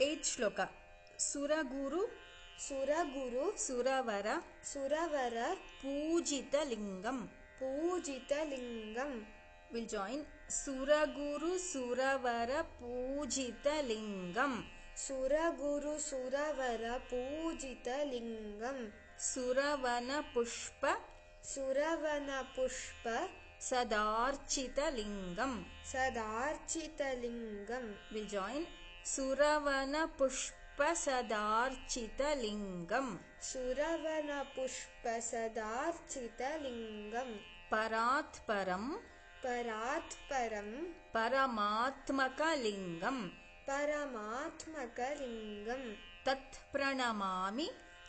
ಏತ್ ಶ್ಲೋಕ ಸುರಗುರು ಸುರಗುರು ಸುರವರ ಸುರವರ ಪೂಜಿತ ಲಿಂಗಂ ಪೂಜಿತ ಲಿಂಗಂ ವಿಲ್ ಜಾಯಿನ್ ಸುರಗುರು ಸುರವರ ಪೂಜಿತ ಲಿಂಗಂ ಸುರಗುರು ಸುರವರ ಪೂಜಿತ ಲಿಂಗಂ ಸುರವನ ಪುಷ್ಪ ಸುರವನ ಪುಷ್ಪ ಸದಾರ್ಚಿತ ಲಿಂಗಂ ಸದಾರ್ಚಿತ ಲಿಂಗಂ ವಿಲ್ ಜಾಯಿನ್ सुरवनपुष्पसदार्चितलिङ्गम्। सुरवनपुष्पसदार्चितलिङ्गम्। परात् परम् परात् परम् परमात्मकलिङ्गम्। परमात्मकलिङ्गम्। तत् प्रणमामि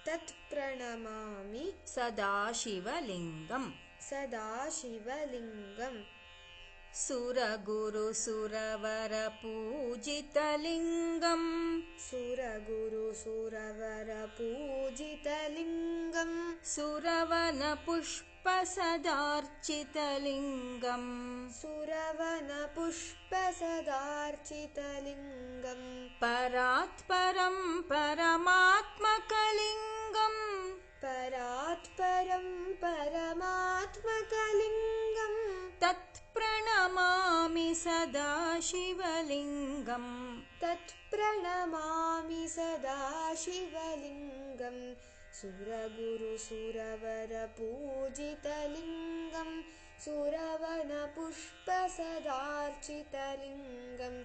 तत् प्रणमामि सदाशिवलिङ्गम्। सदाशिवलिङ्गम् सुरगुरुसुरवरपूजितलिङ्गम् सुरगुरुसुरवरपूजितलिङ्गम् सुरवनपुष्पसदार्चितलिङ्गम् सुरवनपुष्पसदार्चितलिङ्गम् परात् परम् परमात्मकलिङ्गम्। परात् परम् परमात्मकलिङ्गम्। तत् प्रणमामि सदा शिवलिङ्गम् तत् प्रणमामि सदा शिवलिङ्गम् सुरगुरुसुरवरपूजितलिङ्गम् सुरवनपुष्पसदार्चितलिङ्गम्